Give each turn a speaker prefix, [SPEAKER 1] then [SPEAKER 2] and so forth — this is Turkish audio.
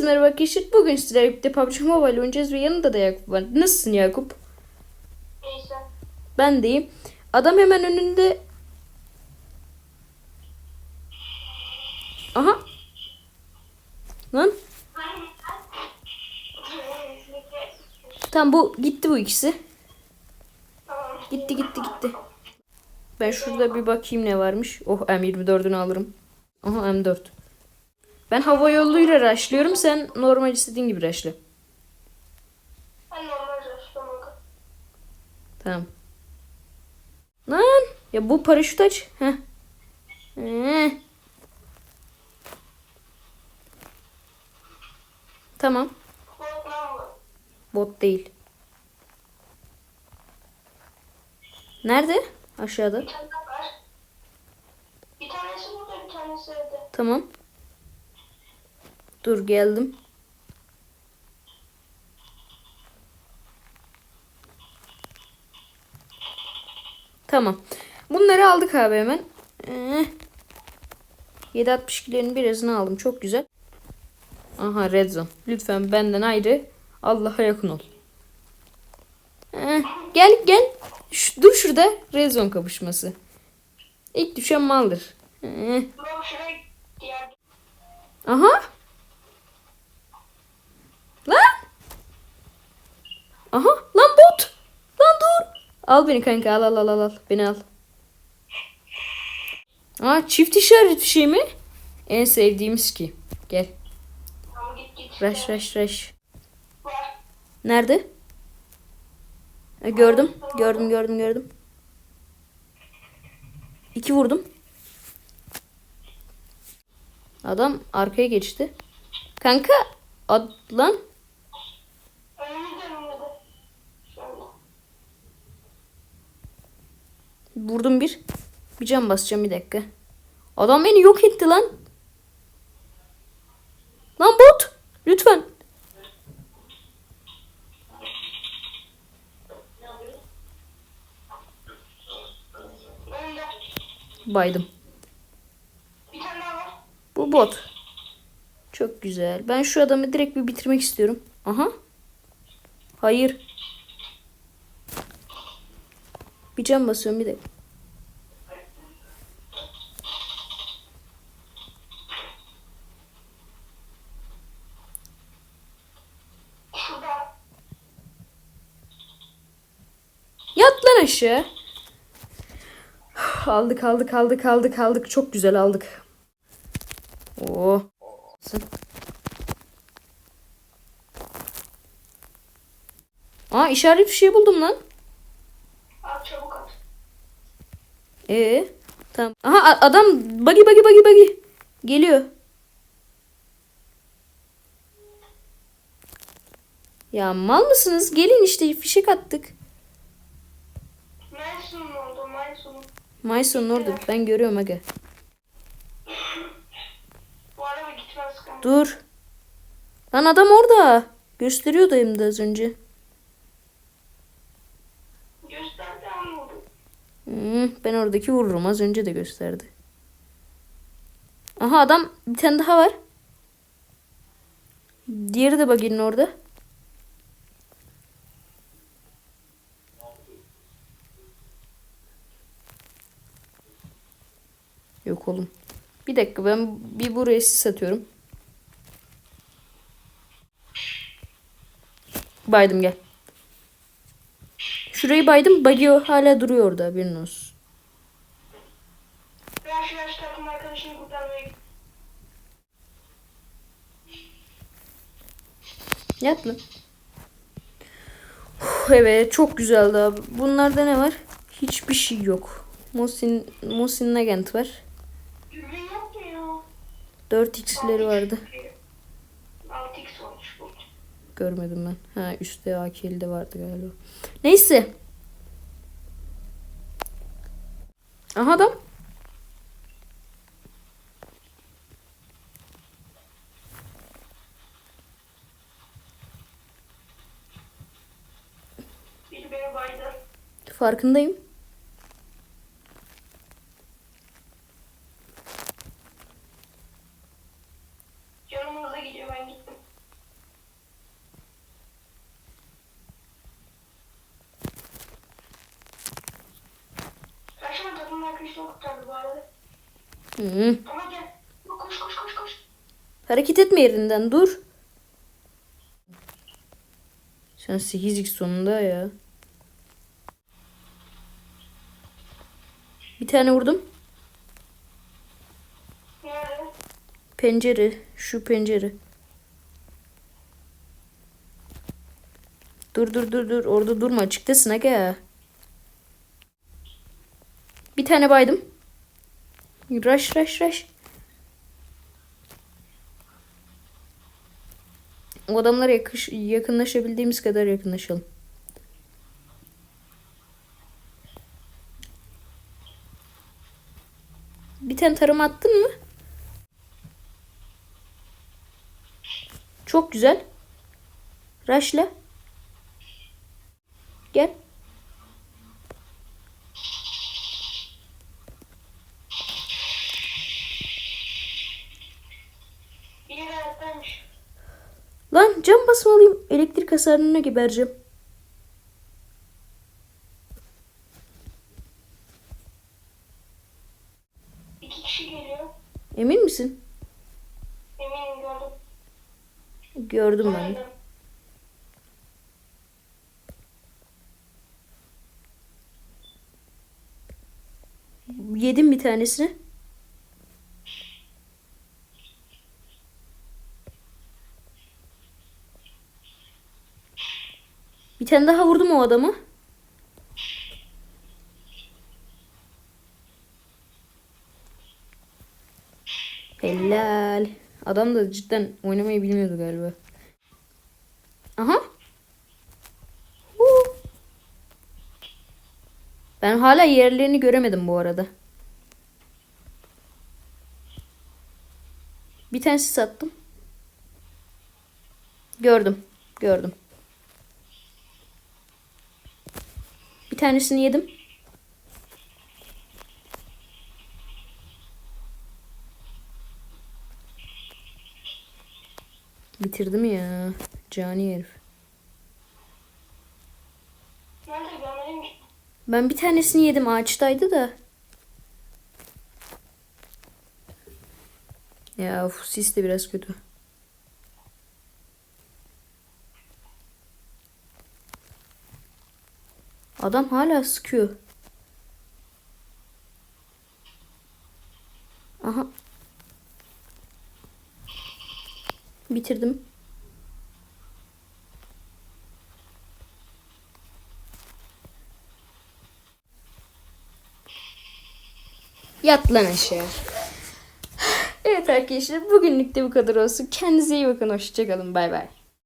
[SPEAKER 1] Hepiniz merhaba arkadaşlar. Bugün sizlerle birlikte PUBG Mobile oynayacağız ve yanında da Yakup var. Nasılsın Yakup?
[SPEAKER 2] Neyse.
[SPEAKER 1] Ben deyim. Adam hemen önünde. Aha. Lan. Tamam bu gitti bu ikisi. Gitti gitti gitti. Ben şurada bir bakayım ne varmış. Oh M24'ünü alırım. Aha M4. Ben hava yoluyla rushlıyorum. Sen normal istediğin gibi rushla.
[SPEAKER 2] Ben normal rastlamak.
[SPEAKER 1] Tamam. Lan. Ya bu paraşüt aç. Heh. Ee. Tamam.
[SPEAKER 2] Bot
[SPEAKER 1] değil. Nerede? Aşağıda.
[SPEAKER 2] Bir tanesi burada bir tanesi evde.
[SPEAKER 1] Tamam. Dur geldim. Tamam. Bunları aldık abi hemen. Ee, 7.62'lerin birazını aldım. Çok güzel. Aha red zone. Lütfen benden ayrı. Allah'a yakın ol. Ee, gel gel. Şu- dur şurada red zone kapışması. İlk düşen maldır. Ee. Aha. Lan. Aha. Lan bot. Lan dur. Al beni kanka al al al al. al. Beni al. Aa çift işaret bir şey mi? En sevdiğimiz ki. Gel.
[SPEAKER 2] Tamam git git.
[SPEAKER 1] Rush rush rush.
[SPEAKER 2] Var.
[SPEAKER 1] Nerede? Ha, gördüm. Gördüm gördüm gördüm. İki vurdum. Adam arkaya geçti. Kanka ad lan. Vurdum bir. Bir can basacağım bir dakika. Adam beni yok etti lan. Lan bot. Lütfen. Baydım. Bu bot. Çok güzel. Ben şu adamı direkt bir bitirmek istiyorum. Aha. Hayır. Bir can basıyorum bir.
[SPEAKER 2] Şurada.
[SPEAKER 1] Yat lan aşağı. Aldık aldık aldık aldık aldık. Çok güzel aldık. Oo. Aa işaret bir şey buldum lan. Ee, tamam. Aha adam bagi bagi bagi bagi geliyor. Ya mal mısınız? Gelin işte fişek attık.
[SPEAKER 2] Maysun'un oldu Maysun'un.
[SPEAKER 1] Mayson'un orada ben görüyorum aga.
[SPEAKER 2] Bu araba gitmez.
[SPEAKER 1] Dur. Lan adam orada. Gösteriyordu hem de az önce.
[SPEAKER 2] Gösterdi anladım.
[SPEAKER 1] Ben oradaki vururum. Az önce de gösterdi. Aha adam bir tane daha var. Diğeri de baginin orada. Yok oğlum. Bir dakika ben bir buraya sis atıyorum. Baydım gel. Şurayı baydım. Bagi o hala duruyor orada haberin olsun.
[SPEAKER 2] Ben şu takım arkadaşını kurtarmaya gittim.
[SPEAKER 1] Yat lan. Uf, Evet çok güzeldi abi. Bunlarda ne var? Hiçbir şey yok. Mosin, Mosin Nagant var.
[SPEAKER 2] Dürbün yok mu ya?
[SPEAKER 1] 4x'leri vardı.
[SPEAKER 2] 6x olmuş bu.
[SPEAKER 1] Görmedim ben. Ha üstte AK'li de vardı galiba. Neyse. Aha adam. Farkındayım.
[SPEAKER 2] Canım hızlı gidiyor ben gittim.
[SPEAKER 1] Hı.
[SPEAKER 2] Ama gel. Koş koş koş koş.
[SPEAKER 1] Hareket etme yerinden dur. Sen 8x sonunda ya. Bir tane vurdum. Pencere. Şu pencere. Dur dur dur dur. Orada durma. Açıktasın aga. Tane baydım. Rush rush rush. O adamlara yakış, yakınlaşabildiğimiz kadar yakınlaşalım. Bir tane tarım attın mı? Çok güzel. Raşla. Gel.
[SPEAKER 2] Bir yere ayaktaymış.
[SPEAKER 1] Lan cam basmalıyım. Elektrik hasarına gebereceğim.
[SPEAKER 2] İki kişi geliyor.
[SPEAKER 1] Emin misin?
[SPEAKER 2] Eminim gördüm.
[SPEAKER 1] Gördüm ben. de. Yedim bir tanesini. Bir tane daha vurdum o adamı. Helal. Adam da cidden oynamayı bilmiyordu galiba. Aha. Huu. Ben hala yerlerini göremedim bu arada. Bir tanesi sattım. Gördüm. Gördüm. Tanesini yedim. Bitirdim ya. Cani herif. Ben bir tanesini yedim ağaçtaydı da. Ya of, sis de biraz kötü. Adam hala sıkıyor. Aha. Bitirdim. Yat lan aşağı. Evet arkadaşlar bugünlük de bu kadar olsun. Kendinize iyi bakın. Hoşçakalın. Bay bay.